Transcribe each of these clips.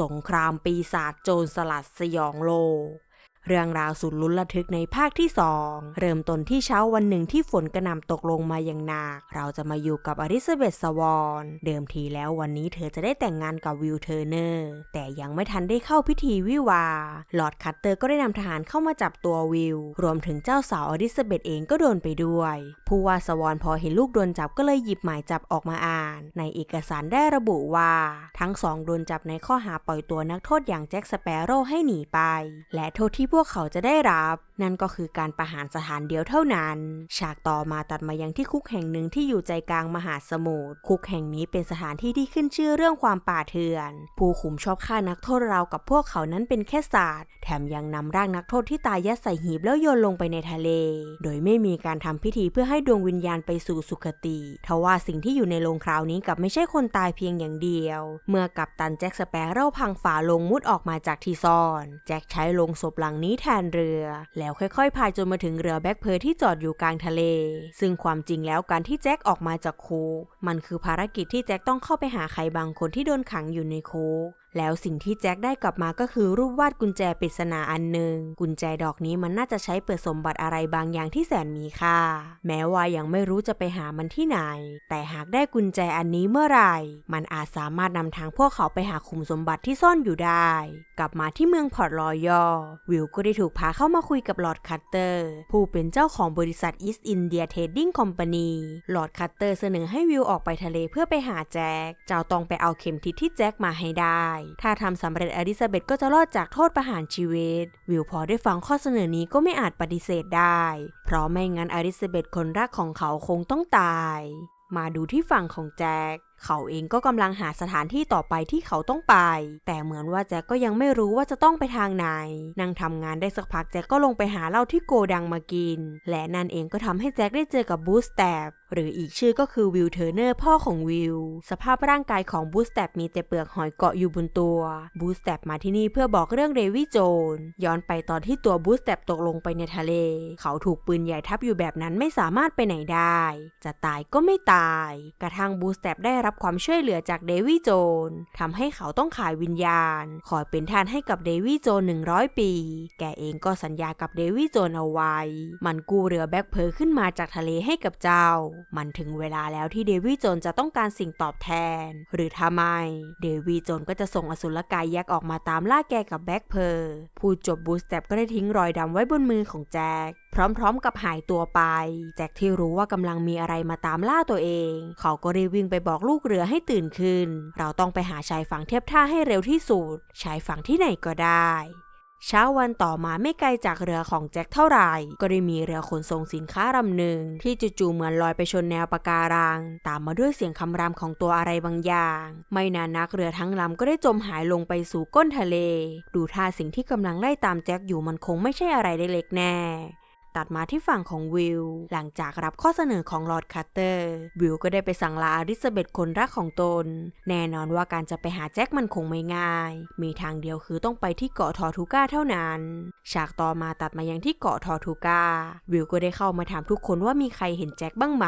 สงครามปีศาจโจรสลัดสยองโลก เรื่องราวสุดลุ้นระทึกในภาคที่สองเริ่มต้นที่เช้าวันหนึ่งที่ฝนกระหน่ำตกลงมาอย่างหนัก เราจะมาอยู่กับอลิซาเบธสวอนเดิมทีแล้ววันนี้เธอจะได้แต่งงานกับวิลเทอร์เนอร์ แต่ยังไม่ทันได้เข้าพิธีวิวาหลอร์ดคัตเตอร์ก็ได้นำทหารเข้ามาจับตัววิล รวมถึงเจ้าสาวอลิซาเบธเองก็โดนไปด้วย ผู้ว่าสวอนพอเห็นลูกโดนจับก็เลยหยิบหมายจับออกมาอ่าน ในเอกสารได้ระบุว่า ทั้งสองโดนจับในข้อหาปล่อยตัวนักโทษอย่างแจ็คสเปโร่ให้หนีไป และโทษที่พวกเขาจะได้รับ นั่นก็คือการประหารสถานเดียวเท่านั้น ฉากต่อมาตัดมายังที่คุกแห่งหนึ่งที่อยู่ใจกลางมหาสมุทรคุกแห่งนี้เป็นสถานที่ที่ขึ้นชื่อเรื่องความป่าเถื่อน ผู้คุมชอบฆ่านักโทษเราวกับพวกเขานั้นเป็นแค่ศาสตร์แถมยังนำร่างนักโทษที่ตายยัดใส่หีบแล้วโยนลงไปในทะเล โดยไม่มีการทำพิธีเพื่อให้ดวงวิญญาณไปสู่สุคติทว่าสิ่งที่อยู่ในโรงคราวนี้กลับไม่ใช่คนตายเพียงอย่างเดียว เมื่อกัปตันแจ็คสเปโร่พังฝาลงมุดออกมาจากที่ซ่อน แจ็คใช้ลงศพหลังนี้แทนเรือแล้แล้วค่อยๆพายจนมาถึงเรือแบ็คเพอร์ที่จอดอยู่กลางทะเล ซึ่งความจริงแล้วการที่แจ็คออกมาจากคุกมันคือภารกิจที่แจ็คต้องเข้าไปหาใครบางคนที่โดนขังอยู่ในคุก แล้วสิ่งที่แจ็คได้กลับมาก็คือรูปวาดกุญแจปริศนาอันหนึ่ง กุญแจดอกนี้มันน่าจะใช้เปิดสมบัติอะไรบางอย่างที่แสนมีค่า แม้ว่ายังไม่รู้จะไปหามันที่ไหน แต่หากได้กุญแจอันนี้เมื่อไหร่ มันอาจสามารถนำทางพวกเขาไปหาขุมสมบัติที่ซ่อนอยู่ได้ กลับมาที่เมืองพอร์ตรอยอ วิลก็ได้ถูกพาเข้ามาคุยกับลอร์ดคัตเตอร์ ผู้เป็นเจ้าของบริษัท East India Trading Company ลอร์ดคัตเตอร์เสนอให้วิลออกไปทะเลเพื่อไปหาแจ็คเจ้าต้องไปเอาเข็มทิศที่แจ็คมาให้ได้ถ้าทำสำเร็จอลิซาเบธก็จะรอดจากโทษประหารชีวิต วิลพอได้ฟังข้อเสนอนี้ก็ไม่อาจปฏิเสธได้ เพราะไม่งั้นอลิซาเบธคนรักของเขาคงต้องตาย มาดูที่ฝั่งของแจ็ค เขาเองก็กำลังหาสถานที่ต่อไปที่เขาต้องไป แต่เหมือนว่าแจ็คก็ยังไม่รู้ว่าจะต้องไปทางไหนนั่งทำงานได้สักพักแจ็คก็ลงไปหาเหล้าที่โกดังมากิน และนั่นเองก็ทำให้แจ็คได้เจอกับบูสแตบหรืออีกชื่อก็คือวิลเทอร์เนอร์พ่อของวิล สภาพร่างกายของบูสแตบมีแต่เปลือกหอยเกาะอยู่บนตัว บูสแตบมาที่นี่เพื่อบอกเรื่องเดวิดโจน ย้อนไปตอนที่ตัวบูสแตบตกลงไปในทะเล เขาถูกปืนใหญ่ทับอยู่แบบนั้นไม่สามารถไปไหนได้ จะตายก็ไม่ตาย กระทั่งบูสแตบได้รับความช่วยเหลือจากเดวิดโจนทำให้เขาต้องขายวิญญาณ คอยเป็นทานให้กับเดวิดโจน100 ปี แกเองก็สัญญากับเดวิดโจนเอาไว้ มันกู้เรือแบ็คเพอร์ขึ้นมาจากทะเลให้กับเจ้า มันถึงเวลาแล้วที่เดวิดโจนจะต้องการสิ่งตอบแทน หรือทำไม เดวิดโจนก็จะส่งอสุรกายยักษ์ออกมาตามล่าแกกับแบ็คเพอร์ผู้จบบูสแตปก็ได้ทิ้งรอยดำไว้บนมือของแจ็คพร้อมๆกับหายตัวไป แจ็คที่รู้ว่ากำลังมีอะไรมาตามล่าตัวเอง เขาก็รีบวิ่งไปบอกลูกกเรือให้ตื่นขึ้น เราต้องไปหาชายฝั่งเทียบท่าให้เร็วที่สุด ชายฝั่งที่ไหนก็ได้ เช้าวันต่อมาไม่ไกลจากเรือของแจ็คเท่าไหร่ ก็ได้มีเรือขนส่งสินค้าลำหนึ่ง ที่จู่ๆเหมือนลอยไปชนแนวปะการัง ตามมาด้วยเสียงคำรามของตัวอะไรบางอย่าง ไม่นานนักเรือทั้งลำก็ได้จมหายลงไปสู่ก้นทะเล ดูท่าสิ่งที่กำลังไล่ตามแจ็คอยู่มันคงไม่ใช่อะไรเล็กๆแน่ ตัดมาที่ฝั่งของวิล หลังจากรับข้อเสนอของลอร์ดคัตเตอร์ วิลก็ได้ไปสั่งลาอลิซาเบธคนรักของตน แน่นอนว่าการจะไปหาแจ็คมันคงไม่ง่าย มีทางเดียวคือต้องไปที่เกาะทอทูก้าเท่านั้น ฉากต่อมาตัดมายังที่เกาะทอทูก้า วิลก็ได้เข้ามาถามทุกคนว่ามีใครเห็นแจ็คบ้างไหม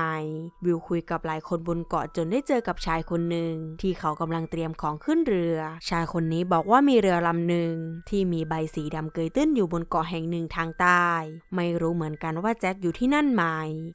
วิลคุยกับหลายคนบนเกาะจนได้เจอกับชายคนหนึ่งที่เขากำลังเตรียมของขึ้นเรือ ชายคนนี้บอกว่ามีเรือลำหนึ่งที่มีใบสีดำเกยตื้นอยู่บนเกาะแห่งหนึ่งทางใต้ ไม่รู้เหมือนกันว่าแจ็คอยู่ที่นั่นไหม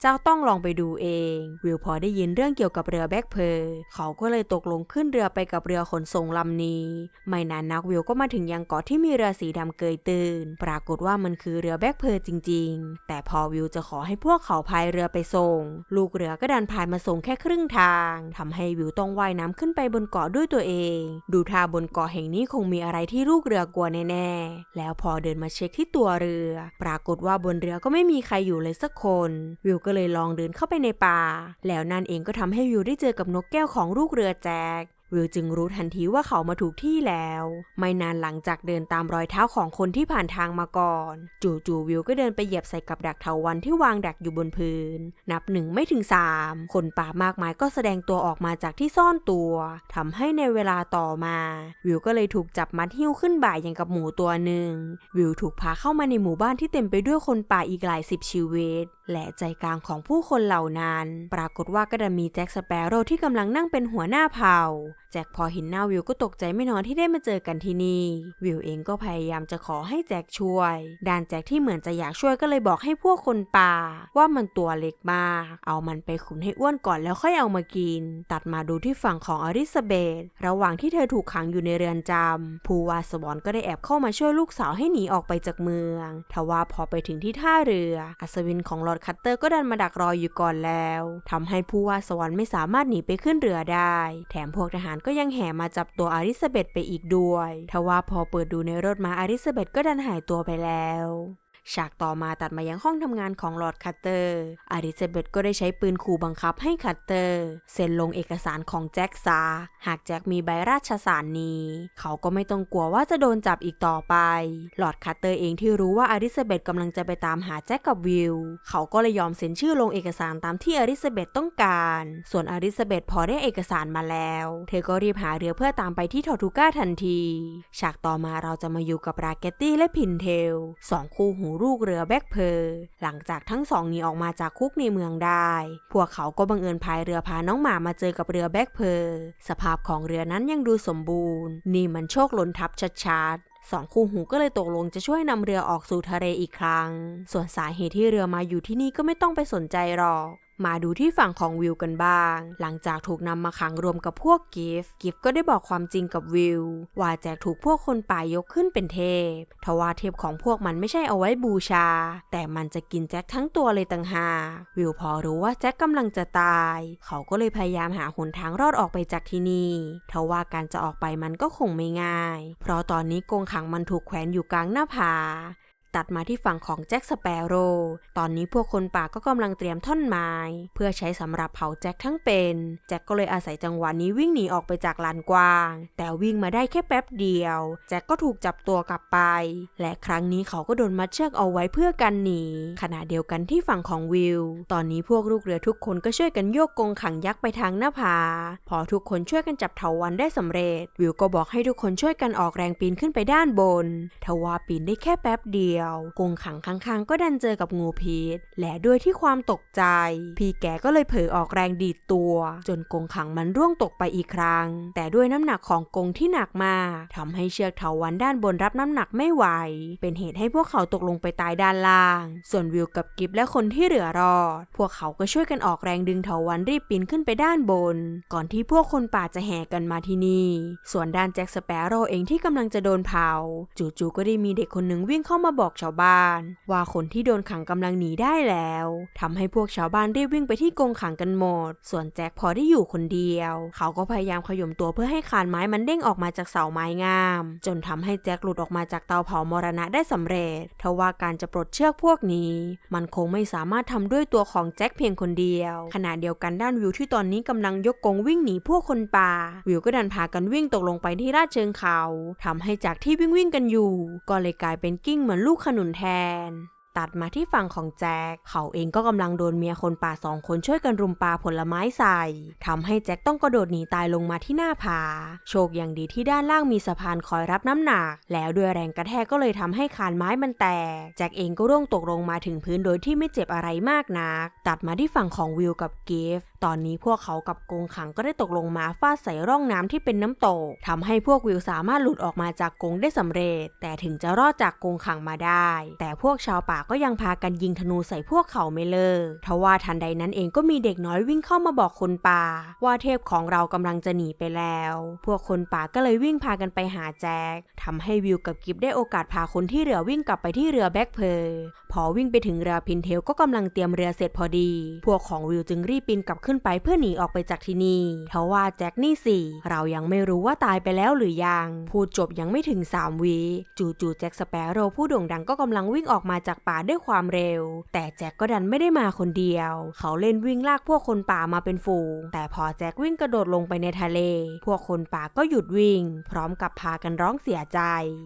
เจ้าต้องลองไปดูเอง วิลพอได้ยินเรื่องเกี่ยวกับเรือแบ็คเพอร์เขาก็เลยตกลงขึ้นเรือไปกับเรือขนส่งลำนี้ ไม่นานนักวิลก็มาถึงยังเกาะที่มีเรือสีดำเกยตื้นปรากฏว่ามันคือเรือแบ็คเพอร์จริง ๆ แต่พอวิลจะขอให้พวกเขาพายเรือไปส่ง ลูกเรือก็ดันพายมาส่งแค่ครึ่งทางทำให้วิลต้องว่ายน้ำขึ้นไปบนเกาะด้วยตัวเอง ดูท่าบนเกาะแห่งนี้คงมีอะไรที่ลูกเรือกลัวแน่ๆ แล้วพอเดินมาเช็คที่ตัวเรือ ปรากฏว่าบนเรือก็ไม่มีใครอยู่เลยสักคน วิลก็เลยลองเดินเข้าไปในป่า แล้วนั่นเองก็ทำให้วิวได้เจอกับนกแก้วของลูกเรือแจ็ค วิลจึงรู้ทันทีว่าเขามาถูกที่แล้ว ไม่นานหลังจากเดินตามรอยเท้าของคนที่ผ่านทางมาก่อน จู่ๆวิลก็เดินไปเหยียบใส่กับดักเถาวันที่วางดักอยู่บนพื้น นับหนึ่งไม่ถึงสามคนป่ามากมายก็แสดงตัวออกมาจากที่ซ่อนตัวทำให้ในเวลาต่อมา วิลก็เลยถูกจับมัดหิ้วขึ้นบ่ายอย่างกับหมูตัวหนึ่ง วิลถูกพาเข้ามาในหมู่บ้านที่เต็มไปด้วยคนป่าอีกหลายสิบชีวิตและใจกลางของผู้คนเหล่านั้น ปรากฏว่าก็ดันมีแจ็คสเปโร่ที่กำลังนั่งเป็นหัวหน้าเผ่า แจ็คพอเห็นหน้าวิวก็ตกใจไม่น้อยที่ได้มาเจอกันที่นี่วิวเองก็พยายามจะขอให้แจ็คช่วยด้านแจ็คที่เหมือนจะอยากช่วยก็เลยบอกให้พวกคนป่า ว่ามันตัวเล็กมากเอามันไปขุนให้อ้วนก่อนแล้วค่อยเอามากิน ตัดมาดูที่ฝั่งของอลิซาเบธระหว่างที่เธอถูกขังอยู่ในเรือนจำผู้ว่าสวอนก็ได้แอบเข้ามาช่วยลูกสาวให้หนีออกไปจากเมืองทว่าพอไปถึงที่ท่าเรือ อัศวินของลอร์ดคัตเตอร์ก็ดันมาดักรออยู่ก่อนแล้วทำให้ผู้ว่าสวรรค์ไม่สามารถหนีไปขึ้นเรือได้ แถมพวกทหารก็ยังแห่มาจับตัวอาริซาเบธไปอีกด้วย ทว่าพอเปิดดูในรถมาอาริซาเบธก็ดันหายตัวไปแล้ว ฉากต่อมาตัดมายังห้องทำงานของลอร์ดคัตเตอร์อลิซาเบธก็ได้ใช้ปืนขู่บังคับให้คัตเตอร์ เซ็นลงเอกสารของแจ็คซาหากแจ็คมีใบราชสารนี้ เขาก็ไม่ต้องกลัวว่าจะโดนจับอีกต่อไปลอร์ดคัตเตอร์เองที่รู้ว่าอลิซาเบธกำลังจะไปตามหาแจ็คกับวิลเขาก็เลยยอมเซ็นชื่อลงเอกสารตามที่อลิซาเบธต้องการ ส่วนอลิซาเบธพอได้เอกสารมาแล้ว เธอก็รีบหาเรือเพื่อตามไปที่ทอร์ทูก้าทันที ฉากต่อมาเราจะมาอยู่กับราเกตตี้และพินเทลสองคู่หูลูกเรือแบ็กเพอร์หลังจากทั้งสองหนีออกมาจากคุกในเมืองได้ พวกเขาก็บังเอิญพายเรือพาน้องหมามาเจอกับเรือแบ็กเพอร์สภาพของเรือนั้นยังดูสมบูรณ์ นี่มันโชคหล้นทับชัดๆสองคู่หูก็เลยตกลงจะช่วยนำเรือออกสู่ทะเลอีกครั้ง ส่วนสาเหตุที่เรือมาอยู่ที่นี่ก็ไม่ต้องไปสนใจหรอก มาดูที่ฝั่งของวิลกันบ้าง หลังจากถูกนำมาขังรวมกับพวกกิฟต์กิฟต์ก็ได้บอกความจริงกับวิลว่าแจกถูกพวกคนป่ายกขึ้นเป็นเทพทว่าเทพของพวกมันไม่ใช่เอาไว้บูชา แต่มันจะกินแจ็คทั้งตัวเลยต่างหากวิลพอรู้ว่าแจ็คกำลังจะตาย เขาก็เลยพยายามหาหนทางรอดออกไปจากที่นี่ทว่าการจะออกไปมันก็คงไม่ง่าย เพราะตอนนี้กรงขังมันถูกแขวนอยู่กลางหน้าผา ตัดมาที่ฝั่งของแจ็คสเปโร่ตอนนี้พวกคนป่าก็กำลังเตรียมท่อนไม้ เพื่อใช้สำหรับเผาแจ็คทั้งเป็น แจ็คก็เลยอาศัยจังหวะนี้วิ่งหนีออกไปจากลานกว้าง แต่วิ่งมาได้แค่แป๊บเดียว แจ็คก็ถูกจับตัวกลับไป และครั้งนี้เขาก็โดนมัดเชือกเอาไว้เพื่อกันหนี ขณะเดียวกันที่ฝั่งของวิล ตอนนี้พวกลูกเรือทุกคนก็ช่วยกันโยกกงขังยักษ์ไปทางหน้าผา พอทุกคนช่วยกันจับเถาวันได้สำเร็จ วิลก็บอกให้ทุกคนช่วยกันออกแรงปีนขึ้นไปด้านบน ทว่าปีนได้แค่แป๊บเดียวกงขังข้างๆ ก็ดันเจอกับงูพิษ และด้วยที่ความตกใจ พี่แกก็เลยเผลอออกแรงดีดตัว จนกงขังมันร่วงตกไปอีกครั้ง แต่ด้วยน้ำหนักของกงที่หนักมากทำให้เชือกเถาวันด้านบนรับน้ำหนักไม่ไหว เป็นเหตุให้พวกเขาตกลงไปตายด้านล่าง ส่วนวิวกับกิฟและคนที่เหลือรอด พวกเขาก็ช่วยกันออกแรงดึงเถาวันรีบปีนขึ้นไปด้านบน ก่อนที่พวกคนป่าจะแห่กันมาที่นี่ ส่วนด้านแจ็คสเปโร่เองที่กำลังจะโดนเผา จู่ๆก็ได้มีเด็กคนหนึ่งวิ่งเข้ามาบอกชาวบ้าน ว่าคนที่โดนขังกำลังหนีได้แล้วทำให้พวกชาวบ้านรีบวิ่งไปที่กรงขังกันหมด ส่วนแจ็คพอได้อยู่คนเดียว เขาก็พยายามขย่มตัวเพื่อให้คานไม้มันเด้งออกมาจากเสาไม้งาม จนทำให้แจ็คหลุดออกมาจากเตาเผามรณะได้สำเร็จทว่าการจะปลดเชือกพวกนี้ มันคงไม่สามารถทำด้วยตัวของแจ็คเพียงคนเดียว ขณะเดียวกันด้านวิวที่ตอนนี้กำลังยกกงวิ่งหนีพวกคนป่า วิวก็ดันพากันวิ่งตกลงไปที่ลาดเชิงเขาทำให้จากที่วิ่งวิ่งกันอยู่ ก็เลยกลายเป็นกิ้งเหมือนลูกขนุนแทน ตัดมาที่ฝั่งของแจ็ค เขาเองก็กำลังโดนเมียคนป่าสองคนช่วยกันรุมปาผลไม้ใส่ทำให้แจ็คต้องกระโดดหนีตายลงมาที่หน้าผา โชคอย่างดีที่ด้านล่างมีสะพานคอยรับน้ำหนัก แล้วด้วยแรงกระแทกก็เลยทำให้คานไม้มันแตก แจ็คเองก็ร่วงตกลงมาถึงพื้นโดยที่ไม่เจ็บอะไรมากนัก ตัดมาที่ฝั่งของวิลกับกิฟ ตอนนี้พวกเขากับกรงขังก็ได้ตกลงมาฟาดใส่ร่องน้ำที่เป็นน้ำตกทำให้พวกวิลสามารถหลุดออกมาจากกรงได้สำเร็จ แต่ถึงจะรอดจากกรงขังมาได้ แต่พวกชาวป่าก็ยังพากันยิงธนูใส่พวกเขาไม่เลิกทว่าทันใดนั้นเองก็มีเด็กน้อยวิ่งเข้ามาบอกคนป่า ว่าเทพของเรากำลังจะหนีไปแล้ว พวกคนป่าก็เลยวิ่งพากันไปหาแจ็คทำให้วิลกับกิฟได้โอกาสพาคนที่เหลือวิ่งกลับไปที่เรือแบ็คเพอร์พอวิ่งไปถึงเรือพินเทลก็กำลังเตรียมเรือเสร็จพอดี พวกของวิลจึงรีบปีนกลับขึ้นไปเพื่อหนีออกไปจากที่นี่ทว่าแจ็คนี่สิเรายังไม่รู้ว่าตายไปแล้วหรือยัง พูดจบยังไม่ถึงสามวิจู่ๆแจ็คสเปโร่ผู้โด่งดังก็กำลังวิ่งออกมาจากป่าด้วยความเร็ว แต่แจ็คก็ดันไม่ได้มาคนเดียว เขาเล่นวิ่งลากพวกคนป่ามาเป็นฝูง แต่พอแจ็ควิ่งกระโดดลงไปในทะเล พวกคนป่าก็หยุดวิ่ง พร้อมกับพากันร้องเสียใจ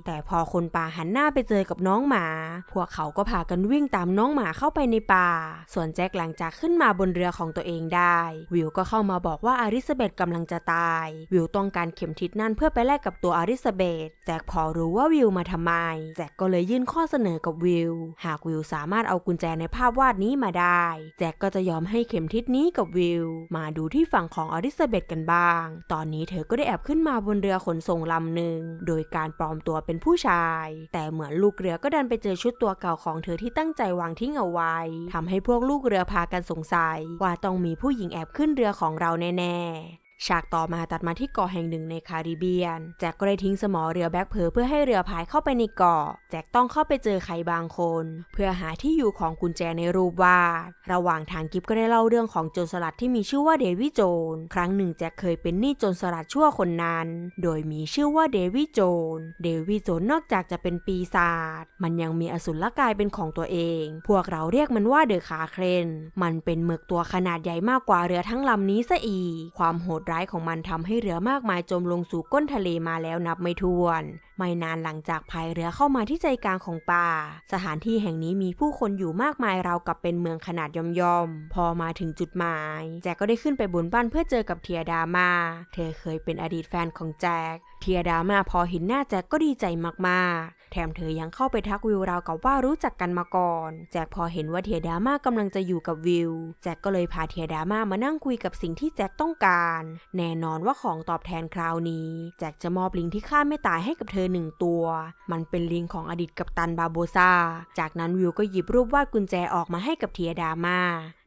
แต่พอคนป่าหันหน้าไปเจอกับน้องหมา พวกเขาก็พากันวิ่งตามน้องหมาเข้าไปในป่า ส่วนแจ็คหลังจากขึ้นมาบนเรือของตัวเองได้วิวก็เข้ามาบอกว่าอาริซาเบธกำลังจะตาย วิวต้องการเข็มทิศนั่นเพื่อไปแลกกับตัวอาริซาเบธแจ็คพอรู้ว่าวิวมาทำไม แจ็คก็เลยยื่นข้อเสนอกับวิว หากวิวสามารถเอากุญแจในภาพวาดนี้มาได้ แจ็คก็จะยอมให้เข็มทิศนี้กับวิว มาดูที่ฝั่งของอลิซาเบธกันบ้าง ตอนนี้เธอก็ได้แอบขึ้นมาบนเรือขนส่งลำหนึ่ง โดยการปลอมตัวเป็นผู้ชาย แต่เหมือนลูกเรือก็ดันไปเจอชุดตัวเก่าของเธอที่ตั้งใจวางทิ้งเอาไว้ทำให้พวกลูกเรือพากันสงสัยว่าต้องมีผู้หญิงแอบขึ้นเรือของเราแน่ๆ ฉากต่อมาตัดมาที่เกาะแห่งหนึ่งในคาริเบียน แจ็คก็ได้ทิ้งสมอเรือแบ็คเพอเพื่อให้เรือพายเข้าไปในเกาะ แจ็คต้องเข้าไปเจอใครบางคน เพื่อหาที่อยู่ของกุญแจในรูปวาด ระหว่างทางกิฟก็ได้เล่าเรื่องของโจรสลัดที่มีชื่อว่าเดวิโจน ครั้งหนึ่งแจ็คเคยเป็นหนี้โจรสลัดชั่วคนนั้น โดยมีชื่อว่าเดวิโจน เดวิโจนนอกจากจะเป็นปีศาจ มันยังมีอสุรกายเป็นของตัวเอง พวกเราเรียกมันว่าเดอะคาเครน มันเป็นหมึกตัวขนาดใหญ่มากกว่าเรือทั้งลำนี้ซะอีก ความโหดร้ายของมันทำให้เรือมากมายจมลงสู่ก้นทะเลมาแล้วนับไม่ถ้วน ไม่นานหลังจากพายเรือเข้ามาที่ใจกลางของป่า สถานที่แห่งนี้มีผู้คนอยู่มากมายราวกับเป็นเมืองขนาดย่อมๆ พอมาถึงจุดหมาย แจ็คก็ได้ขึ้นไปบนบ้านเพื่อเจอกับเทียดามา เธอเคยเป็นอดีตแฟนของแจ็ค เทียดามาพอเห็นหน้าแจ็คก็ดีใจมากๆ แถมเธอยังเข้าไปทักวิวราวกับว่ารู้จักกันมาก่อน แจ็คพอเห็นว่าเทียดาม่ากำลังจะอยู่กับวิว แจ็คก็เลยพาเทียดาม่ามานั่งคุยกับสิ่งที่แจ็คต้องการ แน่นอนว่าของตอบแทนคราวนี้ แจ็คจะมอบลิงที่ฆ่าไม่ตายให้กับเธอหนึ่งตัว มันเป็นลิงของอดีตกัปตันบาโบซาจากนั้นวิวก็หยิบรูปวาดกุญแจออกมาให้กับเทียดามา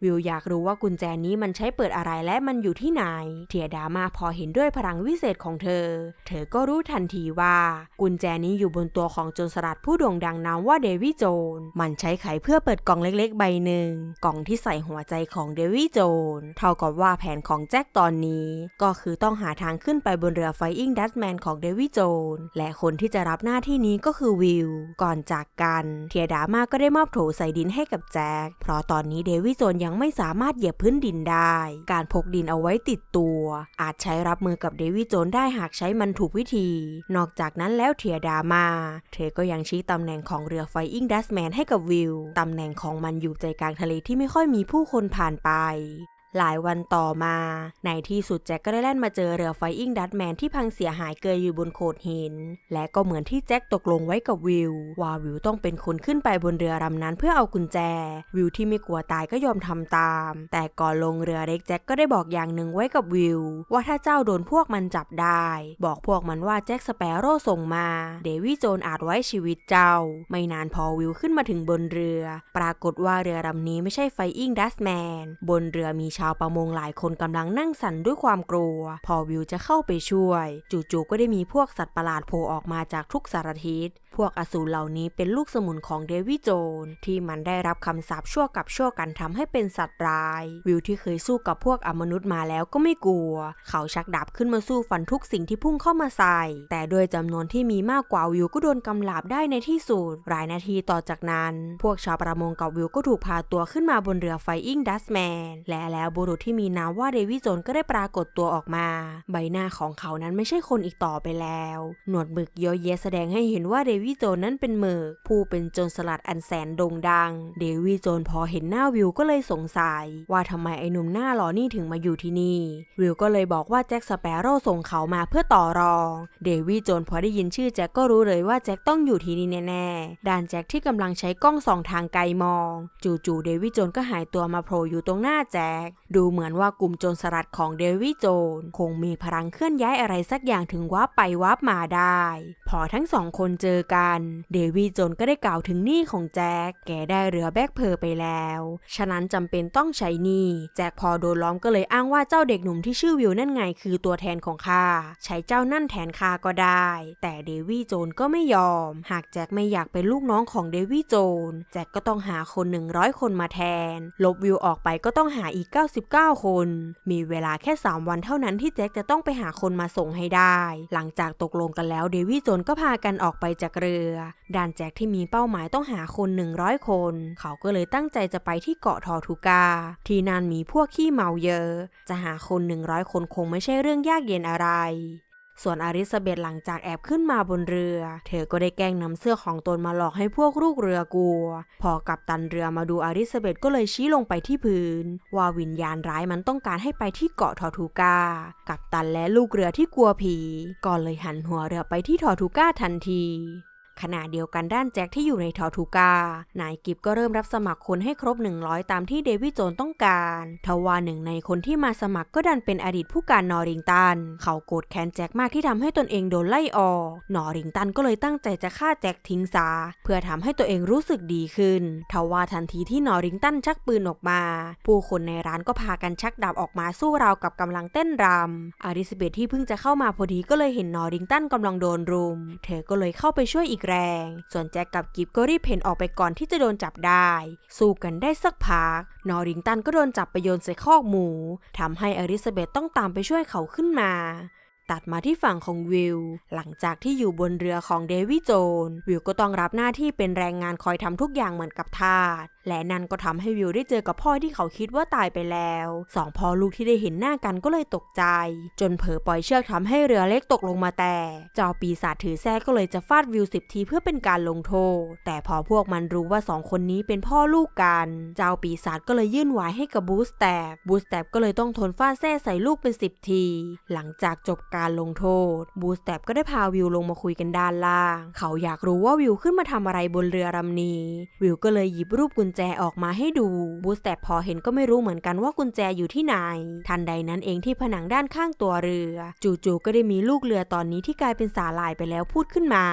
วิวอยากรู้ว่ากุญแจนี้มันใช้เปิดอะไรและมันอยู่ที่ไหน เทียดามาพอเห็นด้วยพลังวิเศษของเธอ เธอก็รู้ทันทีว่า กุญแจนี้อยู่บนตัวของโจรสลัดผู้โด่งดังนามว่าเดวิดโจน มันใช้ไขเพื่อเปิดกล่องเล็กๆ ใบหนึ่ง กล่องที่ใส่หัวใจของเดวิดโจน เท่ากับว่าแผนของแจ็คตอนนี้ ก็คือต้องหาทางขึ้นไปบนเรือไฟอิงดัตแมนของเดวิดโจน และคนที่จะรับหน้าที่นี้ก็คือวิลก่อนจากกัน เทียดามาก็ได้มอบโถใส่ดินให้กับแจ็ค เพราะตอนนี้เดวิดโจนยังไม่สามารถเหยียบพื้นดินได้ การพกดินเอาไว้ติดตัว อาจใช้รับมือกับเดวิดโจนได้หากใช้มันถูกวิธี นอกจากนั้นแล้วเทียดามาเธอก็ยังชี้ตำแหน่งของเรือไฟอิงดัสแมนให้กับวิลตำแหน่งของมันอยู่ใจกลางทะเลที่ไม่ค่อยมีผู้คนผ่านไป หลายวันต่อมา ในที่สุดแจ็คก็ได้แล่นมาเจอเรือไฟอิงดัตแมนที่พังเสียหายเกยอยู่บนโขดหิน และก็เหมือนที่แจ็คตกลงไว้กับวิลว่าวิลต้องเป็นคนขึ้นไปบนเรือลำนั้นเพื่อเอากุญแจ วิลที่ไม่กลัวตายก็ยอมทำตาม แต่ก่อนลงเรือเล็กแจ็คก็ได้บอกอย่างหนึ่งไว้กับวิลว่าถ้าเจ้าโดนพวกมันจับได้ บอกพวกมันว่าแจ็คสเปโร่ส่งมา เดวิดโจนอาจไว้ชีวิตเจ้า ไม่นานพอวิลขึ้นมาถึงบนเรือ ปรากฏว่าเรือลำนี้ไม่ใช่ไฟอิงดัสแมนบนเรือมีชาวประมงหลายคนกำลังนั่งสั่นด้วยความกลัว พอวิวจะเข้าไปช่วย จู่ๆก็ได้มีพวกสัตว์ประหลาดโผล่ออกมาจากทุกสารทิศพวกอสูรเหล่านี้เป็นลูกสมุนของเดวิโจน ที่มันได้รับคำสาปชั่วกับชั่วกันทำให้เป็นสัตว์ร้าย วิลที่เคยสู้กับพวกอมนุษย์มาแล้วก็ไม่กลัว เขาชักดาบขึ้นมาสู้ฟันทุกสิ่งที่พุ่งเข้ามาใส่ แต่โดยจำนวนที่มีมากกว่าวิลก็โดนกำลาบได้ในที่สุดหลายนาทีต่อจากนั้น พวกชาวประมงกับวิลก็ถูกพาตัวขึ้นมาบนเรือไฟอิงดัสแมนและแล้วบุรุษที่มีนามว่าเดวิโจนก็ได้ปรากฏตัวออกมา ใบหน้าของเขานั้นไม่ใช่คนอีกต่อไปแล้ว หนวดหมึกเยอะแยะแสดงให้เห็นว่าเดวิดโจนนั้นเป็นหมึกผู้เป็นโจรสลัดอันแสนโด่งดัง เดวิดโจนพอเห็นหน้าวิลก็เลยสงสัย ว่าทำไมไอ้หนุ่มหน้าหล่อนี่ถึงมาอยู่ที่นี่ วิลก็เลยบอกว่าแจ็คสเปโร่ส่งเขามาเพื่อต่อรอง เดวิดโจนพอได้ยินชื่อแจ็คก็รู้เลยว่าแจ็คต้องอยู่ที่นี่แน่ๆด้านแจ็คที่กำลังใช้กล้องส่องทางไกลมอง จู่ๆเดวิดโจนก็หายตัวมาโผล่อยู่ตรงหน้าแจ็ค ดูเหมือนว่ากลุ่มโจรสลัดของเดวิโจน คงมีพลังเคลื่อนย้ายอะไรสักอย่างถึงวับไปวับมาได้ พอทั้งสองคนเจอกัน เดวิโจนก็ได้กล่าวถึงหนี้ของแจ็คแกได้เรือแบกเพอไปแล้ว ฉะนั้นจำเป็นต้องใช้หนี้แจ็คพอโดนล้อมก็เลยอ้างว่าเจ้าเด็กหนุ่มที่ชื่อวิวนั่นไงคือตัวแทนของข้าใช้เจ้านั่นแทนข้าก็ได้ แต่เดวิดโจนก็ไม่ยอม หากแจ็คไม่อยากเป็นลูกน้องของเดวิดโจนแจ็คก็ต้องหาคน 100 คนมาแทน ลบวิวออกไปก็ต้องหาอีก19 คน มีเวลาแค่ 3 วันเท่านั้นที่แจ็คจะต้องไปหาคนมาส่งให้ได้ หลังจากตกลงกันแล้วเดวิดโจนก็พากันออกไปจากเรือด่านแจ็คที่มีเป้าหมายต้องหาคน 100 คน เขาก็เลยตั้งใจจะไปที่เกาะทอทูกา ที่นั่นมีพวกขี้เมาเยอะ จะหาคน 100 คนคงไม่ใช่เรื่องยากเย็นอะไร ส่วนอาริซาเบธหลังจากแอบขึ้นมาบนเรือ เธอก็ได้แกล้งนำเสื้อของตนมาหลอกให้พวกลูกเรือกลัว พอกับตันเรือมาดูอาริซาเบธก็เลยชี้ลงไปที่พื้น ว่าวิญญาณร้ายมันต้องการให้ไปที่เกาะทอทูกา กับตันและลูกเรือที่กลัวผีก็เลยหันหัวเรือไปที่ทอทูกาทันที ขณะเดียวกันด้านแจ็คที่อยู่ในทอร์ทูกานายกิฟก็เริ่มรับสมัครคนให้ครบ 100 ตามที่เดวิดโจนต้องการทว่าหนึ่งในคนที่มาสมัครก็ดันเป็นอดีตผู้การนอริงตัน เขาโกรธแค้นแจ็คมากที่ทำให้ตนเองโดนไล่ออกนอริงตันก็เลยตั้งใจจะฆ่าแจ็คทิ้งซาเพื่อทำให้ตัวเองรู้สึกดีขึ้นทว่าทันทีที่นอริงตันชักปืนออกมา ผู้คนในร้านก็พากันชักดาบออกมาสู้ราวกับกำลังเต้นรำอลิซาเบธที่เพิ่งจะเข้ามาพอดีก็เลยเห็นนอริงตันกำลังโดนรุม เธอก็เลยเข้าไปช่วยอีกแรง ส่วนแจ็คกับกิฟก็รีบเพ่นออกไปก่อนที่จะโดนจับได้ สู้กันได้สักพัก นอริงตันก็โดนจับไปโยนใส่คอกหมูทำให้อลิซาเบธต้องตามไปช่วยเขาขึ้นมาตัดมาที่ฝั่งของวิลหลังจากที่อยู่บนเรือของเดวิโจน วิลก็ต้องรับหน้าที่เป็นแรงงานคอยทำทุกอย่างเหมือนกับทาสและนั่นก็ทำให้วิวได้เจอกับพ่อที่เขาคิดว่าตายไปแล้วสองพ่อลูกที่ได้เห็นหน้ากันก็เลยตกใจ จนเผลอปล่อยเชือกทำให้เรือเล็กตกลงมาแต่เจ้าปีศาจถือแส้ก็เลยจะฟาดวิวสิบทีเพื่อเป็นการลงโทษ แต่พอพวกมันรู้ว่าสองคนนี้เป็นพ่อลูกกัน เจ้าปีศาจก็เลยยื่นหวายให้กับบูสแตบบูสแตบก็เลยต้องทนฟาดแส้ใส่ลูกเป็นสิบที หลังจากจบการลงโทษ บูสแตบก็ได้พาวิวลงมาคุยกันด้านล่าง เขาอยากรู้ว่าวิวขึ้นมาทำอะไรบนเรือลำนี้ วิวก็เลยหยิบรูปกุญแจออกมาให้ดูบูสแตบพอเห็นก็ไม่รู้เหมือนกันว่ากุญแจอยู่ที่ไหน ทันใดนั้นเองที่ผนังด้านข้างตัวเรือ จู่ๆก็ได้มีลูกเรือตอนนี้ที่กลายเป็นสาลายไปแล้วพูดขึ้นมา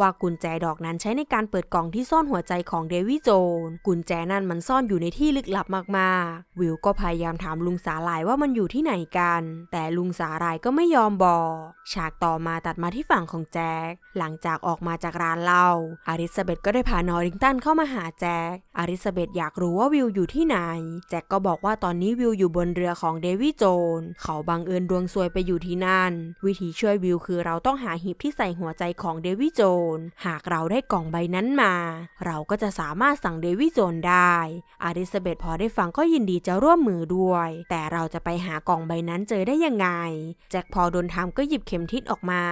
ว่ากุญแจดอกนั้นใช้ในการเปิดกล่องที่ซ่อนหัวใจของเดวิโจน กุญแจนั้นมันซ่อนอยู่ในที่ลึกลับมากๆ วิวก็พยายามถามลุงสาลายว่ามันอยู่ที่ไหนกัน แต่ลุงสาลายก็ไม่ยอมบอกฉากต่อมาตัดมาที่ฝั่งของแจ็คหลังจากออกมาจากร้านเหล้าอาริซาเบธก็ได้พานอริงตันเข้ามาหาแจ็คอาริซาเบธอยากรู้ว่าวิวอยู่ที่ไหน แจ็คก็บอกว่าตอนนี้วิวอยู่บนเรือของเดวิดโจน เขาบังเอิญดวงซวยไปอยู่ที่นั่น วิธีช่วยวิวคือเราต้องหาหีบที่ใส่หัวใจของเดวิดโจน หากเราได้กล่องใบนั้นมา เราก็จะสามารถสั่งเดวิดโจนได้อาริซาเบธพอได้ฟังก็ยินดีจะร่วมมือด้วย แต่เราจะไปหากล่องใบนั้นเจอได้ยังไง แจ็คพอโดนทำก็หยิบเข็มทิศออกมา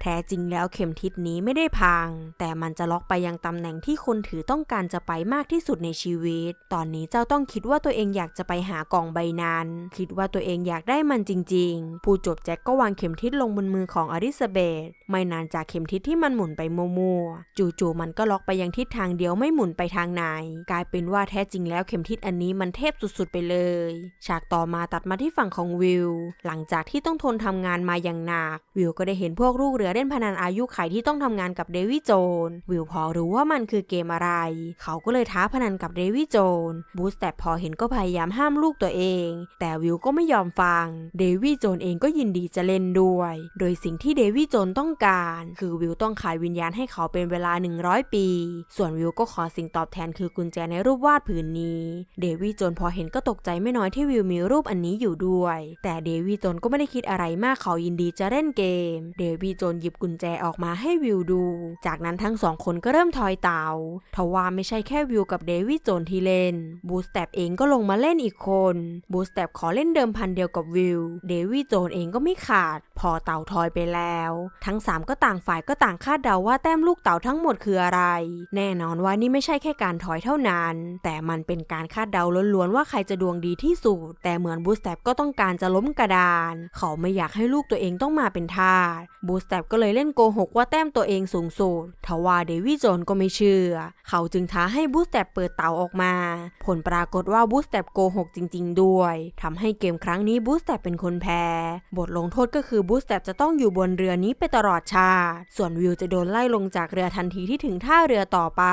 แท้จริงแล้วเข็มทิศนี้ไม่ได้พัง แต่มันจะล็อกไปยังตำแหน่งที่คนถือต้องการจะไปมากที่สุดในชีวิต ตอนนี้เจ้าต้องคิดว่าตัวเองอยากจะไปหากล่องใบนั้น คิดว่าตัวเองอยากได้มันจริง ๆ ผู้จบแจ็คก็วางเข็มทิศลงบนมือของอลิซาเบธ ไม่นานจากเข็มทิศที่มันหมุนไปมัวๆจู่ๆมันก็ล็อกไปยังทิศทางเดียวไม่หมุนไปทางไหน กลายเป็นว่าแท้จริงแล้วเข็มทิศอันนี้มันเทพสุดๆไปเลย ฉากต่อมาตัดมาที่ฝั่งของวิลหลังจากที่ต้องทนทำงานมาอย่างหนัก วิลก็ได้เห็นพวกลูกเรือเล่นพนันอายุไขที่ต้องทำงานกับเดวิดโจน วิลพอรู้ว่ามันคือเกมอะไร เขาก็เลยท้าพนันกับเดวิดโจน บูสแต่พอเห็นก็พยายามห้ามลูกตัวเอง แต่วิลก็ไม่ยอมฟัง เดวิดโจนเองก็ยินดีจะเล่นด้วย โดยสิ่งที่เดวิดโจนต้องการ คือวิลต้องขายวิญญาณให้เขาเป็นเวลา 100 ปี ส่วนวิลก็ขอสิ่งตอบแทนคือกุญแจในรูปวาดผืนนี้ เดวิดโจนพอเห็นก็ตกใจไม่น้อยที่วิลมีรูปอันนี้อยู่ด้วย แต่เดวิดโจนก็ไม่ได้คิดอะไรมากเขายินดีจะเล่นเกม เดวิดโจนหยิบกุญแจออกมาให้วิลดู จากนั้นทั้งสองคนก็เริ่มทอยเตาทว่าไม่ใช่แค่วิลกับเดวิดโจนที่เล่น บูสแตบเองก็ลงมาเล่นอีกคน บูสแตบขอเล่นเดิมพันเดียวกับวิลเดวิดโจนเองก็ไม่ขาด พอเต่าทอยไปแล้ว ทั้งสามก็ต่างฝ่ายก็ต่างคาดเดาว่าแต้มลูกเต่าทั้งหมดคืออะไร แน่นอนว่านี่ไม่ใช่แค่การถอยเท่านั้น แต่มันเป็นการคาดเดาล้วนๆว่าใครจะดวงดีที่สุด แต่เหมือนบูสแตบก็ต้องการจะล้มกระดาน เขาไม่อยากให้ลูกตัวเองต้องมาเป็นทาสบูสแตบก็เลยเล่นโกหกว่าแต้มตัวเองสูงสุดทว่าเดวิดโจนก็ไม่เชื่อ เขาจึงท้าให้บูสแตบเปิดเตาออกมา ผลปรากฏว่าบูสแตบโกหกจริง ๆ ด้วยทำให้เกมครั้งนี้บูสแตบเป็นคนแพ้ บทลงโทษก็คือบูสแตบจะต้องอยู่บนเรือนี้ไปตลอดชาติส่วนวิวจะโดนไล่ลงจากเรือทันทีที่ถึงท่าเรือต่อไป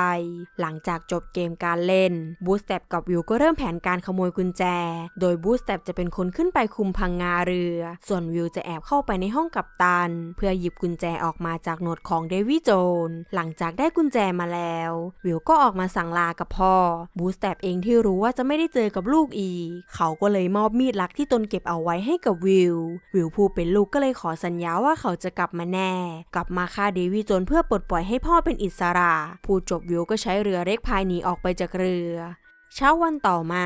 หลังจากจบเกมการเล่น บูสแตบกับวิวก็เริ่มแผนการขโมยกุญแจ โดยบูสแตบจะเป็นคนขึ้นไปคุมพังงาเรือ ส่วนวิวจะแอบเข้าไปในห้องกัปตัน เพื่อหยิบกุญแจออกมาจากโหนดของเดวิดโจน หลังจากได้กุญแจมาแล้ว วิวก็ออกมาสั่งลากับพ่อ บูสแตบเองที่รู้ว่าจะไม่ได้เจอกับลูกอีก เขาก็เลยมอบมีดลักที่ตนเก็บเอาไว้ให้กับวิว วิวผู้เป็นลูกก็เลยขอสัญญาว่าเขาจะกลับมาแน่กลับมาฆ่าเดวี่จนเพื่อปลดปล่อยให้พ่อเป็นอิสระ ผู้จบวิวก็ใช้เรือเล็กพายหนีออกไปจากเรือเช้าวันต่อมา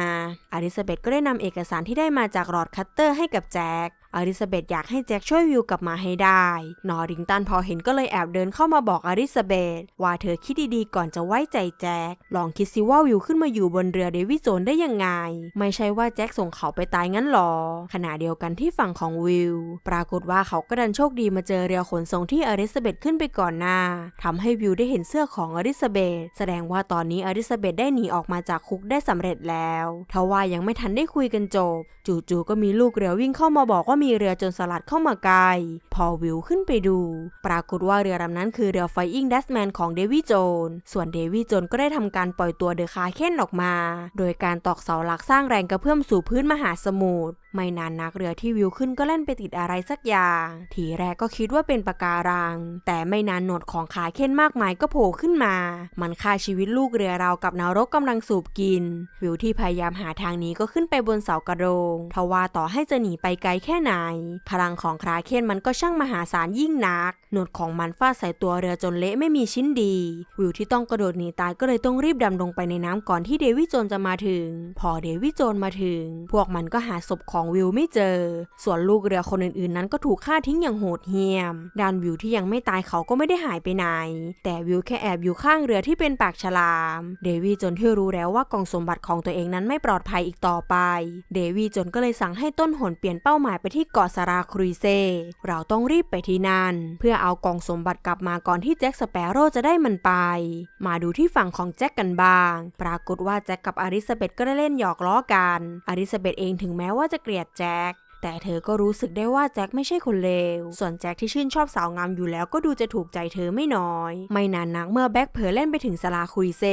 อลิซาเบธก็ได้นำเอกสารที่ได้มาจากหลอดคัตเตอร์ให้กับแจ็ค ออลิซาเบธอยากให้แจ็คช่วยวิวกลับมาให้ได้ นอริงตันพอเห็นก็เลยแอบเดินเข้ามาบอกอลิซาเบธว่าเธอคิดดีๆก่อนจะไว้ใจแจ็ค ลองคิดสิว่าวิวขึ้นมาอยู่บนเรือเดวิดโจนได้ยังไง ไม่ใช่ว่าแจ็คส่งเขาไปตายงั้นหรอ ขณะเดียวกันที่ฝั่งของวิว ปรากฏว่าเขาก็ดันโชคดีมาเจอเรือขนส่งที่อลิซาเบธขึ้นไปก่อนหน้าทำให้วิวได้เห็นเสื้อของอลิซาเบธแสดงว่าตอนนี้อลิซาเบธได้หนีออกมาจากคุกได้สำเร็จแล้วทว่ายังไม่ทันได้คุยกันจบ จู่ๆก็มีลูกเรือวิ่งเข้ามาบอกว่ามีเรือโจรสลัดเข้ามาไกล พอวิวขึ้นไปดู ปรากฏว่าเรือลำนั้นคือเรือไฟอิงดัสแมนของเดวิดโจน ส่วนเดวิดโจนก็ได้ทำการปล่อยตัวเดอะคาเคนออกมา โดยการตอกเสาหลักสร้างแรงกระเพื่อมสู่พื้นมหาสมุทร ไม่นานนักเรือที่วิวขึ้นก็เล่นไปติดอะไรสักอย่าง ทีแรกก็คิดว่าเป็นปะการัง แต่ไม่นานหนวดของขาเค้นมากมายก็โผล่ขึ้นมา มันฆ่าชีวิตลูกเรือเรากับนรกกำลังสูบกิน วิวที่พยายามหาทางนี้ก็ขึ้นไปบนเสากระโดงทว่าต่อให้จะหนีไปไกลแค่ไหน พลังของคราเคนมันก็ช่างมหาศาลยิ่งนัก หนวดของมันฟาดใส่ตัวเรือจนเละไม่มีชิ้นดี วิวที่ต้องกระโดดหนีตายก็เลยต้องรีบดำลงไปในน้ำก่อนที่เดวิดโจนจะมาถึง พอเดวิดโจนมาถึง พวกมันก็หาศพของวิวไม่เจอ ส่วนลูกเรือคนอื่นๆนั้นก็ถูกฆ่าทิ้งอย่างโหดเหี้ยมด้านวิวที่ยังไม่ตายเขาก็ไม่ได้หายไปไหน แต่วิวแค่แอบอยู่ข้างเรือที่เป็นปากฉลาม เดวิดโจนที่รู้แล้วว่ากล่องสมบัติของตัวเองนั้นไม่ปลอดภัยอีกต่อไป เดวิดโจนก็เลยสั่งให้ต้นหนเปลี่ยนเป้าหมายไปที่เกาะซาราครูเซ เราต้องรีบไปที่นั่น เพื่อเอากล่องสมบัติกลับมาก่อนที่แจ็คสเปโร่จะได้มันไป มาดูที่ฝั่งของแจ็คกันบ้าง ปรากฏว่าแจ็คกับอลิซาเบธก็ได้เล่นหยอกล้อกันอลิซาเบธเองถึงแม้ว่าจะเกลียดแจ็คแต่เธอก็รู้สึกได้ว่าแจ็คไม่ใช่คนเลว ส่วนแจ็คที่ชื่นชอบสาวงามอยู่แล้วก็ดูจะถูกใจเธอไม่น้อย ไม่นานนักเมื่อแบ็คเผลอเล่นไปถึงสลาคุยเซ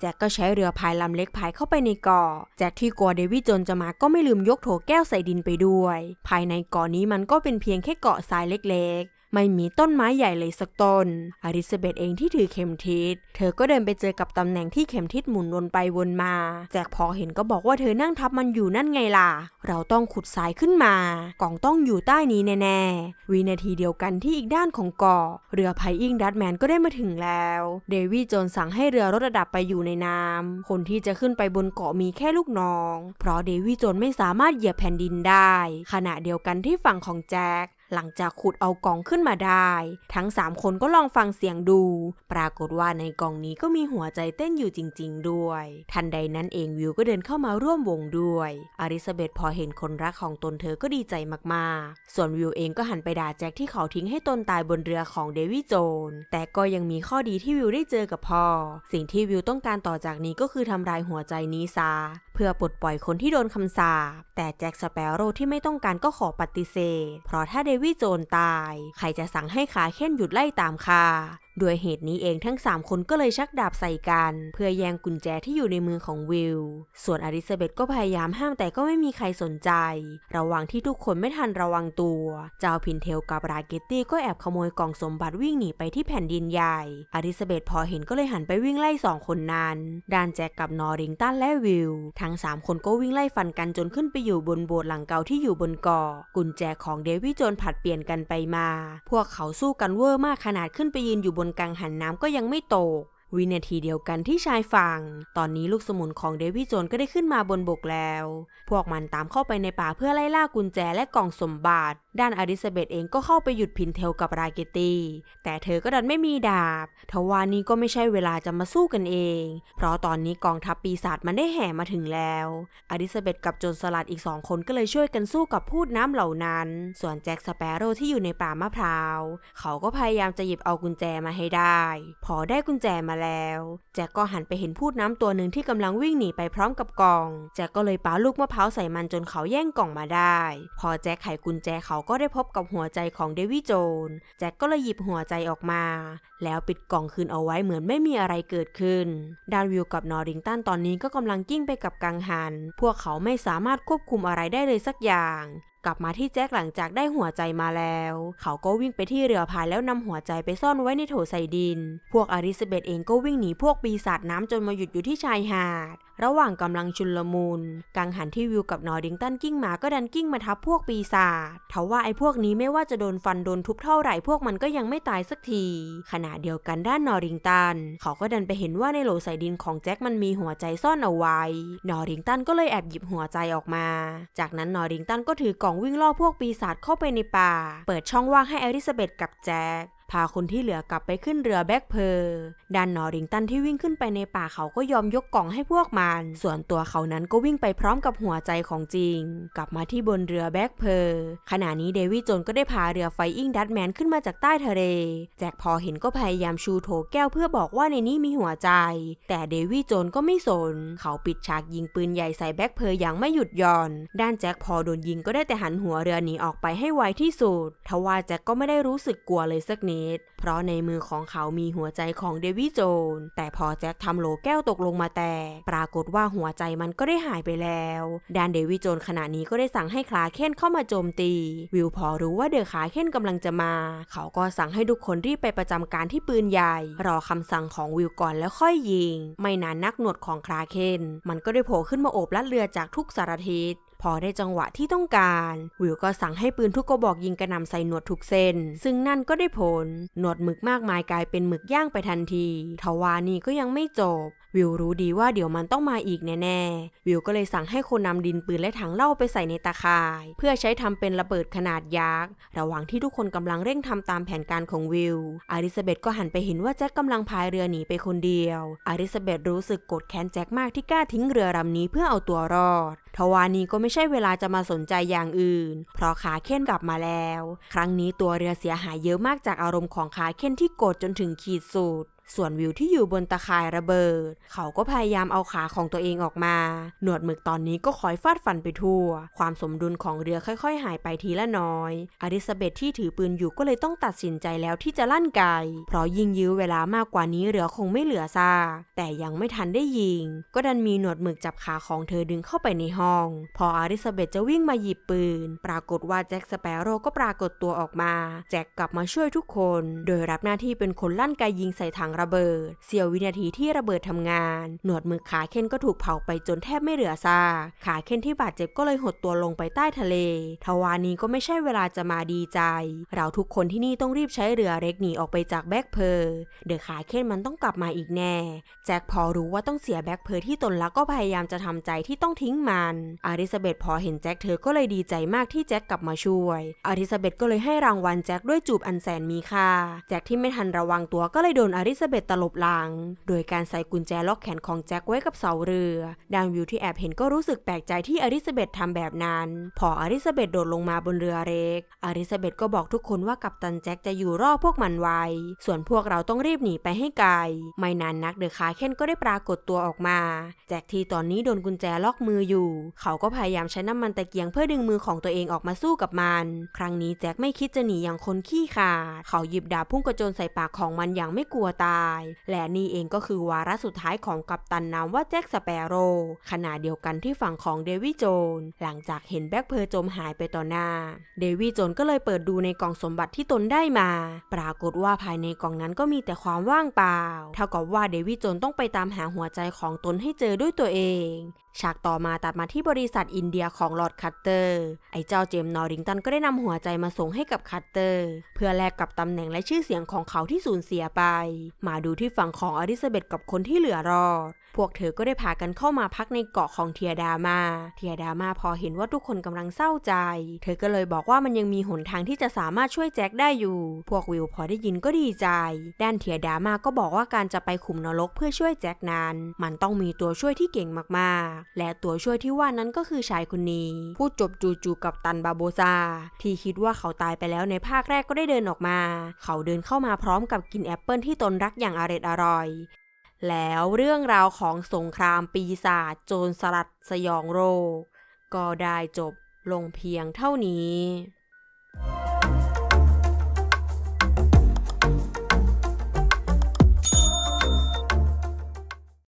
แจ็คก็ใช้เรือพายลำเล็กพายเข้าไปในเกาะ แจ็คที่กลัวเดวิดจนจะมาก็ไม่ลืมยกโถแก้วใส่ดินไปด้วย ภายในเกาะนี้มันก็เป็นเพียงแค่เกาะทรายเล็ก ไม่มีต้นไม้ใหญ่เลยสักต้นอลิซาเบธเองที่ถือเข็มทิศ เธอก็เดินไปเจอกับตำแหน่งที่เข็มทิศหมุนวนไปวนมา แจ็คพอเห็นก็บอกว่าเธอนั่งทับมันอยู่นั่นไงล่ะ เราต้องขุดทรายขึ้นมา กล่องต้องอยู่ใต้นี้แน่ๆ วินาทีเดียวกันที่อีกด้านของเกาะเรือไพอิงดัตแมนก็ได้มาถึงแล้ว เดวิดโจนสั่งให้เรือลดระดับไปอยู่ในน้ำคนที่จะขึ้นไปบนเกาะมีแค่ลูกน้อง เพราะเดวิดโจนไม่สามารถเหยียบแผ่นดินได้ ขณะเดียวกันที่ฝั่งของแจ็ค หลังจากขุดเอากล่องขึ้นมาได้ ทั้ง 3 คนก็ลองฟังเสียงดู ปรากฏว่าในกล่องนี้ก็มีหัวใจเต้นอยู่จริง ๆ ด้วย ทันใดนั้นเองวิวก็เดินเข้ามาร่วมวงด้วยอลิซาเบธพอเห็นคนรักของตนเธอก็ดีใจมากๆ ส่วนวิวเองก็หันไปด่าแจ็คที่เขาทิ้งให้ตนตายบนเรือของเดวิดโจน แต่ก็ยังมีข้อดีที่วิวได้เจอกับพ่อ สิ่งที่วิวต้องการต่อจากนี้ก็คือทำลายหัวใจนี้ซา เพื่อปลดปล่อยคนที่โดนคำสาป แต่แจ็คสเปโร่ที่ไม่ต้องการก็ขอปฏิเสธ เพราะถ้าเดวดโจนตาย ใครจะสั่งให้ขาเข้นหยุดไล่ตามคา ด้วยเหตุนี้เองทั้ง 3 คนก็เลยชักดาบใส่กัน เพื่อแย่งกุญแจที่อยู่ในมือของวิล ส่วนอลิซาเบธก็พยายามห้ามแต่ก็ไม่มีใครสนใจ ระหว่างที่ทุกคนไม่ทันระวังตัว เจ้าพินเทลกับราเกตตี้ก็แอบขโมยกล่องสมบัติวิ่งหนีไปที่แผ่นดินใหญ่ อลิซาเบธพอเห็นก็เลยหันไปวิ่งไล่สองคนนั้นด้านแจ็คกับนอริงตันและวิล ทั้ง 3 คนก็วิ่งไล่ฟันกันจนขึ้นไปอยู่บนโบสถ์หลังเก่าที่อยู่บนเกาะกุญแจของเดวิดโจนผัดเปลี่ยนกันไปมา พวกเขาสู้กันเวอร์มากขนาดขึ้นไปยืนอยู่บนนกังหันน้ำก็ยังไม่ตก วินาทีเดียวกันที่ชายฝั่ง ตอนนี้ลูกสมุนของเดวิดโจนก็ได้ขึ้นมาบนบกแล้ว พวกมันตามเข้าไปในป่าเพื่อไล่ล่ากุญแจและกล่องสมบัติ ด้านอลิซาเบธเองก็เข้าไปหยุดพินเทลกับราเกตีแต่เธอก็ดันไม่มีดาบทว่านี้ก็ไม่ใช่เวลาจะมาสู้กันเอง เพราะตอนนี้กองทัพปีศาจมันได้แห่มาถึงแล้วอลิซาเบธกับโจนสลัดอีกสองคนก็เลยช่วยกันสู้กับพูดน้ำเหล่านั้น ส่วนแจ็คสเปโร่ที่อยู่ในป่ามะพร้าว เขาก็พยายามจะหยิบเอากุญแจมาให้ได้ พอได้กุญแจมาแล้ว แจ็คก็หันไปเห็นพูดน้ำตัวหนึ่งที่กำลังวิ่งหนีไปพร้อมกับกล่อง แจ็คก็เลยปาลูกมะพร้าวใส่มันจนเขาแย่งกล่องมาได้ พอแจ็คไขกุญแจเขาก็ได้พบกับหัวใจของเดวิดโจน แจ็คก็เลยหยิบหัวใจออกมา แล้วปิดกล่องคืนเอาไว้เหมือนไม่มีอะไรเกิดขึ้น ดานวิวกับนอริงตันตอนนี้ก็กำลังกิ้งไปกับกังหัน พวกเขาไม่สามารถควบคุมอะไรได้เลยสักอย่าง กลับมาที่แจ็คหลังจากได้หัวใจมาแล้ว เขาก็วิ่งไปที่เรือพายแล้วนำหัวใจไปซ่อนไว้ในโถใส่ดิน พวกอลิซาเบธเองก็วิ่งหนีพวกปีศาจน้ำจนมาหยุดอยู่ที่ชายหาด ระหว่างกำลังชุลมุนกังหันที่วิวกับนอริงตันกิ้งมาก็ดันกิ้งมาทับพวกปีศาจทว่าไอ้พวกนี้ไม่ว่าจะโดนฟันโดนทุบเท่าไหร่พวกมันก็ยังไม่ตายสักที ขณะเดียวกันด้านนอริงตัน เขาก็ดันไปเห็นว่าในโหลใส่ดินของแจ็คมันมีหัวใจซ่อนเอาไว้ นอริงตันก็เลยแอบหยิบหัวใจออกมา จากนั้นนอริงตันก็ถือกล่ององวิ่งล่อพวกปีศาจเข้าไปในป่า เปิดช่องว่างให้อลิซาเบธกับแจ็ค พาคนที่เหลือกลับไปขึ้นเรือแบ็คเพอร์ด้านนอริงตันที่วิ่งขึ้นไปในป่าเขาก็ยอมยกกล่องให้พวกมัน ส่วนตัวเขานั้นก็วิ่งไปพร้อมกับหัวใจของจริง กลับมาที่บนเรือแบ็คเพอร์ขณะนี้เดวิดโจนก็ได้พาเรือไฟอิงดัตแมนขึ้นมาจากใต้ทะเล แจ็คพอเห็นก็พยายามชูโถแก้วเพื่อบอกว่าในนี้มีหัวใจ แต่เดวิดโจนก็ไม่สน เขาปิดฉากยิงปืนใหญ่ใส่แบ็คเพอร์อย่างไม่หยุดย่อน ด้านแจ็คพอโดนยิงก็ได้แต่หันหัวเรือหนีออกไปให้ไวที่สุดทว่าแจ็คก็ไม่ได้รู้สึกกลัวเลยสักนิดเพราะในมือของเขามีหัวใจของเดวิดโจน แต่พอแจ็คทำโหลแก้วตกลงมาแตก ปรากฏว่าหัวใจมันก็ได้หายไปแล้วดานเดวิดโจนขณะนี้ก็ได้สั่งให้คลาเคนเข้ามาโจมตี วิวพอรู้ว่าเดอะขาเคนกำลังจะมา เขาก็สั่งให้ทุกคนรีบไปประจำการที่ปืนใหญ่ รอคำสั่งของวิวก่อนแล้วค่อยยิง ไม่นานนักหนวดของคลาเคน มันก็ได้โผล่ขึ้นมาโอบลัดเรือจากทุกสารทิศ พอได้จังหวะที่ต้องการ วิวก็สั่งให้ปืนทุกกระบอกยิงกระนำใส่หนวดทุกเส้น ซึ่งนั่นก็ได้ผล หนวดหมึกมากมายกลายเป็นหมึกย่างไปทันที ทว่านี่ก็ยังไม่จบ วิวรู้ดีว่าเดี๋ยวมันต้องมาอีกแน่ๆ วิวก็เลยสั่งให้คนนำดินปืนและถังเหล้าไปใส่ในตาข่าย เพื่อใช้ทำเป็นระเบิดขนาดยักษ์ ระหว่างที่ทุกคนกำลังเร่งทำตามแผนการของวิวอลิซาเบธก็หันไปเห็นว่าแจ็คกำลังพายเรือหนีไปคนเดียวอลิซาเบธรู้สึกโกรธแค้นแจ็คมากที่กล้าทิ้งเรือลำนี้เพื่อเอาตัวรอด ทว่านี้ก็ไม่ใช่เวลาจะมาสนใจอย่างอื่น เพราะขาเค้นกลับมาแล้ว ครั้งนี้ตัวเรือเสียหายเยอะมากจากอารมณ์ของขาเค้นที่โกรธจนถึงขีดสุด ส่วนวิวที่อยู่บนตะข่ายระเบิด เขาก็พยายามเอาขาของตัวเองออกมา หนวดหมึกตอนนี้ก็คอยฟาดฟันไปทั่ว ความสมดุลของเรือค่อยๆ หายไปทีละน้อยอลิซาเบธที่ถือปืนอยู่ก็เลยต้องตัดสินใจแล้วที่จะลั่นไกเพราะยิงยื้อเวลามากกว่านี้เรือคงไม่เหลือซากแต่ยังไม่ทันได้ยิง ก็ดันมีหนวดหมึกจับขาของเธอดึงเข้าไปในห้อง พออลิซาเบธจะวิ่งมาหยิบปืน ปรากฏว่าแจ็คสเปโร่ก็ปรากฏตัวออกมา แจ็คกลับมาช่วยทุกคน โดยรับหน้าที่เป็นคนลั่นไกยิงใส่ถังระเบิด เสี้ยววินาทีที่ระเบิดทำงาน หนวดมึกขาเค้นก็ถูกเผาไปจนแทบไม่เหลือซากขาเค้นที่บาดเจ็บก็เลยหดตัวลงไปใต้ทะเล ทวานี้ก็ไม่ใช่เวลาจะมาดีใจ เราทุกคนที่นี่ต้องรีบใช้เรือเล็กหนีออกไปจากแบ็คเพอร์เดอะขาเค้นมันต้องกลับมาอีกแน่ แจ็คพอรู้ว่าต้องเสียแบ็คเพอร์ที่ตนรักก็พยายามจะทำใจที่ต้องทิ้งมันอาริซาเบธพอเห็นแจ็คเธอก็เลยดีใจมากที่แจ็คกลับมาช่วย อาริซาเบธก็เลยให้รางวัลแจ็คด้วยจูบอันแสนมีค่า แจ็คที่ไม่ทันระวังตัวก็เลยโดนอาริซาเบธตลบหลัง โดยการใส่กุญแจล็อกแขนของแจ็คไว้กับเสาเรือ ดางวิวที่แอบเห็นก็รู้สึกแปลกใจที่อาริซาเบธทำแบบนั้น พออาริซาเบธโดดลงมาบนเรือเล็กอาริซาเบธก็บอกทุกคนว่ากัปตันแจ็คจะอยู่รอดพวกมันไว้ ส่วนพวกเราต้องรีบหนีไปให้ไกล ไม่นานนักเดอะคาเคนก็ได้ปรากฏตัวออกมา แจ็คที่ตอนนี้โดนกุญแจล็อกมืออยู่ เขาก็พยายามใช้น้ำมันตะเกียงเพื่อดึงมือของตัวเองออกมาสู้กับมัน ครั้งนี้แจ็คไม่คิดจะหนีอย่างคนขี้ขาด เขาหยิบดาบพุ่งกระโจนใส่ปากของมันอย่างไม่กลัวตาย และนี่เองก็คือวาระสุดท้ายของกัปตันนามว่าแจ็คสเปโร่ขณะเดียวกันที่ฝั่งของเดวิดโจน หลังจากเห็นแบ็คเพอร์จมหายไปต่อหน้า เดวิดโจนก็เลยเปิดดูในกล่องสมบัติที่ตนได้มา ปรากฏว่าภายในกล่องนั้นก็มีแต่ความว่างเปล่า เท่ากับว่าเดวิดโจนต้องไปตามหาหัวใจของตนให้เจอด้วยตัวเองฉากต่อมาตัดมาที่บริษัทอินเดียของลอร์ดคัตเตอร์ ไอ้เจ้าเจมส์นอริงตันก็ได้นำหัวใจมาส่งให้กับคัตเตอร์ เพื่อแลกกับตำแหน่งและชื่อเสียงของเขาที่สูญเสียไป มาดูที่ฝั่งของอลิซาเบธกับคนที่เหลือรอด พวกเธอก็ได้พากันเข้ามาพักในเกาะของเทียดามา เทียดามาพอเห็นว่าทุกคนกำลังเศร้าใจ เธอก็เลยบอกว่ามันยังมีหนทางที่จะสามารถช่วยแจ็คได้อยู่ พวกวิวพอได้ยินก็ดีใจ ด้านเทียดามาก็บอกว่าการจะไปขุมนรกเพื่อช่วยแจ็คนั้น มันต้องมีตัวช่วยที่เก่งมากๆ และตัวช่วยที่ว่านั้นก็คือชายคนนี้พูดจบจู่ๆกับตันบาโบซา ที่คิดว่าเขาตายไปแล้วในภาคแรกก็ได้เดินออกมา เขาเดินเข้ามาพร้อมกับกินแอปเปิลที่ตนรักอย่างอร็ดอร่อย แล้วเรื่องราวของสงครามปีศาจโจรสลัดสยองโรค ก็ได้จบลงเพียงเท่านี้